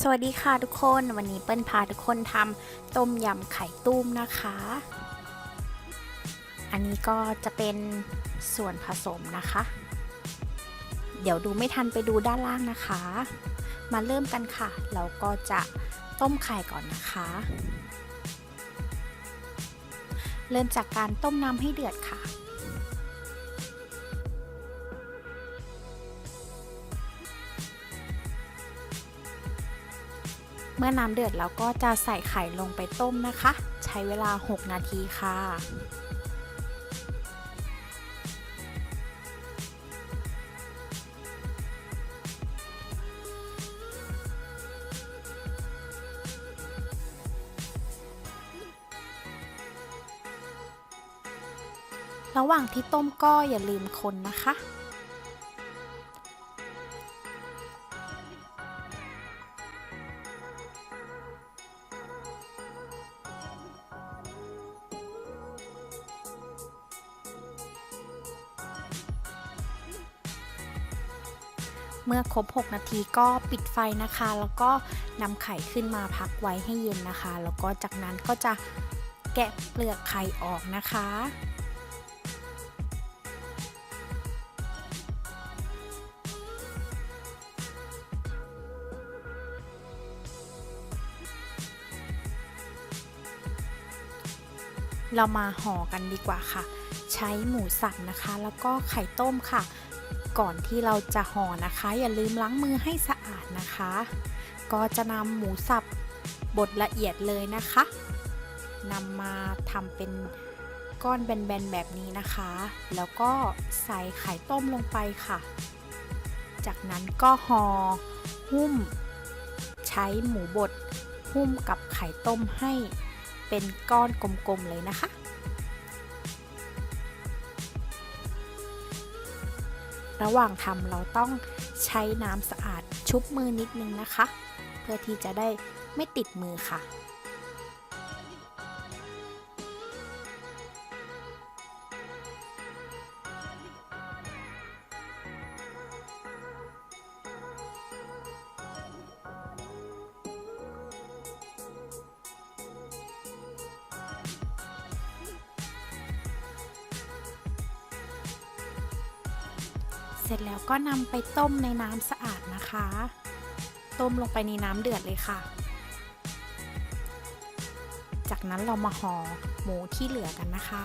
สวัสดีค่ะทุกคนวันนี้เปิ้ลพาทุกคนทำต้มยำไข่ตุ้มนะคะ อันนี้ก็จะเป็นส่วนผสมนะคะ เดี๋ยวดูไม่ทันไปดูด้านล่างนะคะ มาเริ่มกันค่ะ เราก็จะต้มไข่ก่อนนะคะ เริ่มจากการต้มน้ำให้เดือดค่ะ มื่อน้ำเดือดเราก็จะใส่ไข่ลงไปต้มนะคะ ใช้เวลา 6 นาทีค่ะระหว่างที่ต้มก็อย่าลืมคนนะคะ เมื่อครบ 6 นาทีก็ปิดไฟนะคะ แล้วก็นำไข่ขึ้นมาพักไว้ให้เย็นนะคะ แล้วก็จากนั้นก็จะแกะเปลือกไข่ออกนะคะเรามาห่อกันดีกว่าค่ะ ใช้หมูสับนะคะ แล้วก็ไข่ต้มค่ะ ก่อนที่เราจะห่อนะคะ อย่าลืมล้างมือให้สะอาดนะคะ ก็จะนำหมูสับบดละเอียดเลยนะคะนำมาทำเป็นก้อนแบนๆแบบนี้นะคะ แล้วก็ใส่ไข่ต้มลงไปค่ะ จากนั้นก็ห่อหุ้ม ใช้หมูบดหุ้มกับไข่ต้มให้เป็นก้อนกลมๆเลยนะคะ ระหว่างทำเราต้องใช้น้ำสะอาดชุบมือนิดนึงนะคะ เพื่อที่จะได้ไม่ติดมือค่ะ ร็จแล้วก็นำไปต้มในน้ำสะอาดนะคะ ต้มลงไปในน้ำเดือดเลยค่ะ จากนั้นเรามาห่อหมูที่เหลือกันนะคะ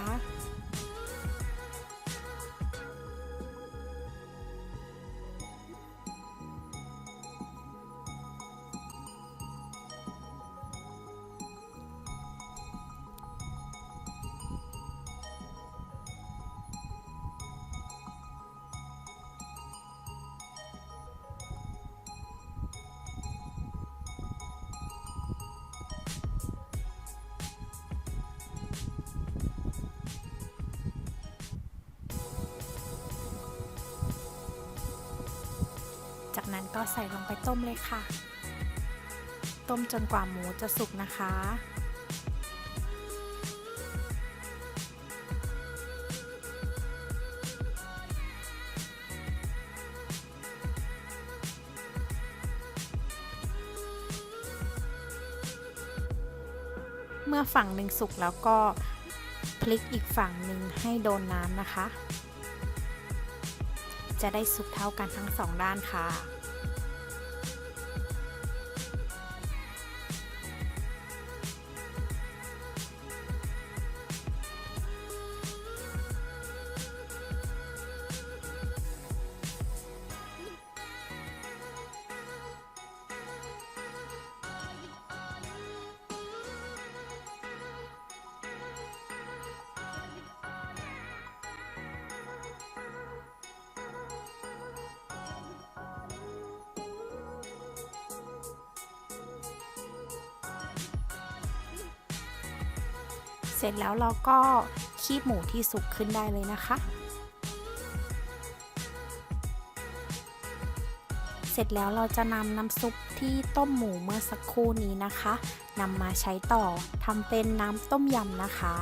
นั้นก็ใส่ลงไปต้มเลยค่ะ ต้มจนกว่าหมูจะสุกนะคะ เมื่อฝั่งหนึ่งสุกแล้วก็พลิกอีกฝั่งหนึ่งให้โดนน้ำนะคะจะได้สุกเท่ากันทั้งสองด้านค่ะ เสร็จแล้วเราก็คีบหมูที่สุกขึ้นได้เลยนะคะ เสร็จแล้วเราจะนำน้ำซุปที่ต้มหมูเมื่อสักครู่นี้นะคะนำมาใช้ต่อทำเป็นน้ำต้มยำนะคะ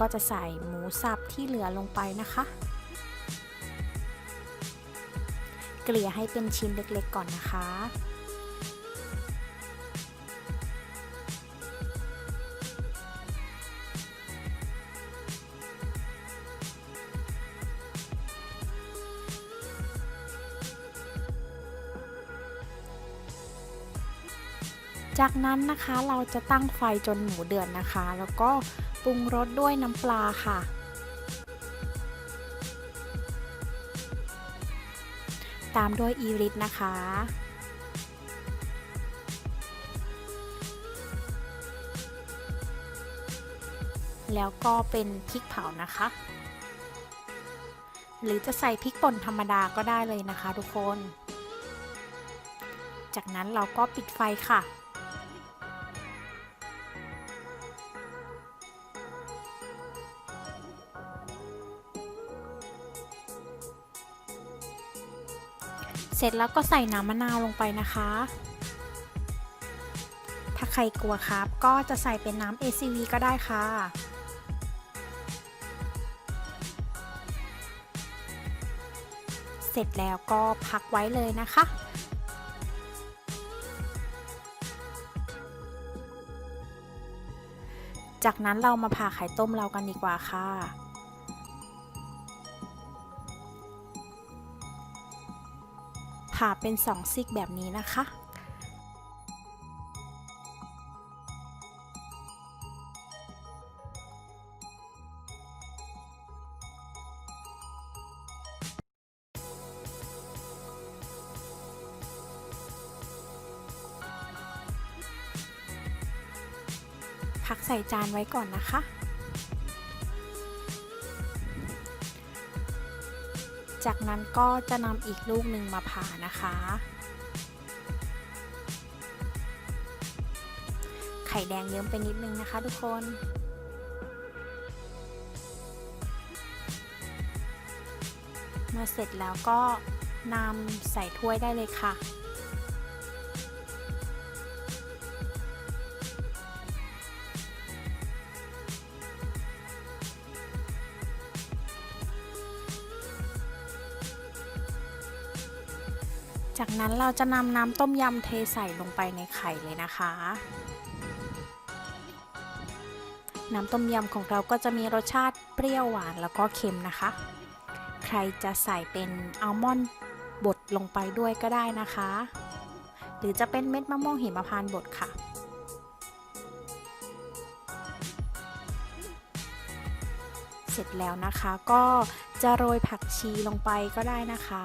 ก็จะใส่หมูสับที่เหลือลงไปนะคะ เกลี่ยให้เป็นชิ้นเล็กๆก่อนนะคะ จากนั้นนะคะเราจะตั้งไฟจนหมูเดือดนะคะ แล้วก็ปรุงรสด้วยน้ำปลาค่ะ ตามด้วยอีริสนะคะ แล้วก็เป็นพริกเผานะคะ หรือจะใส่พริกป่นธรรมดาก็ได้เลยนะคะทุกคน จากนั้นเราก็ปิดไฟค่ะ สร็จแล้วก็ใส่น้ำมะนาวลงไปนะคะ ถ้าใครกลัวครับ ก็จะใส่เป็นน้ำ ACV ก็ได้ค่ะ เสร็จแล้วก็พักไว้เลยนะคะจากนั้นเรามาผ่าไข่ต้มเรากันดีกว่าค่ะ ผ่าเป็นสองซิกแบบนี้นะคะ พักใส่จานไว้ก่อนนะคะ จากนั้นก็จะนำอีกลูกหนึ่งมาผ่านะคะ ไข่แดงเยิ้มไปนิดนึงนะคะทุกคน เมื่อเสร็จแล้วก็นำใส่ถ้วยได้เลยค่ะ จากนั้นเราจะนำน้ำต้มยำเทใส่ลงไปในไข่เลยนะคะ น้ำต้มยำของเราก็จะมีรสชาติเปรี้ยวหวานแล้วก็เค็มนะคะ ใครจะใส่เป็นอัลมอนด์บดลงไปด้วยก็ได้นะคะ หรือจะเป็นเม็ดมะม่วงหิมพานต์บดค่ะเสร็จแล้วนะคะก็จะโรยผักชีลงไปก็ได้นะคะ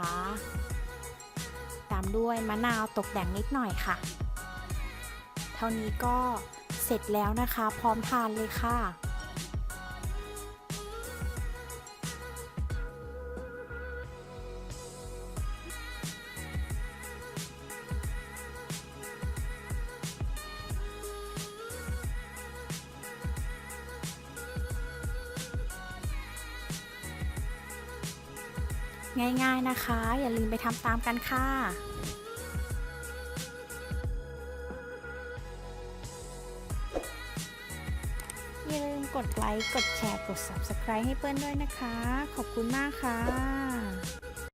ด้วยมะนาวตกแต่งนิดหน่อยค่ะ เท่านี้ก็เสร็จแล้วนะคะ พร้อมทานเลยค่ะ ง่ายๆนะคะ อย่าลืมไปทำตามกันค่ะอย่าลืมกดไลค์ กดแชร์ กด Subscribe ให้เปิ้ลด้วยนะคะ ขอบคุณมากค่ะ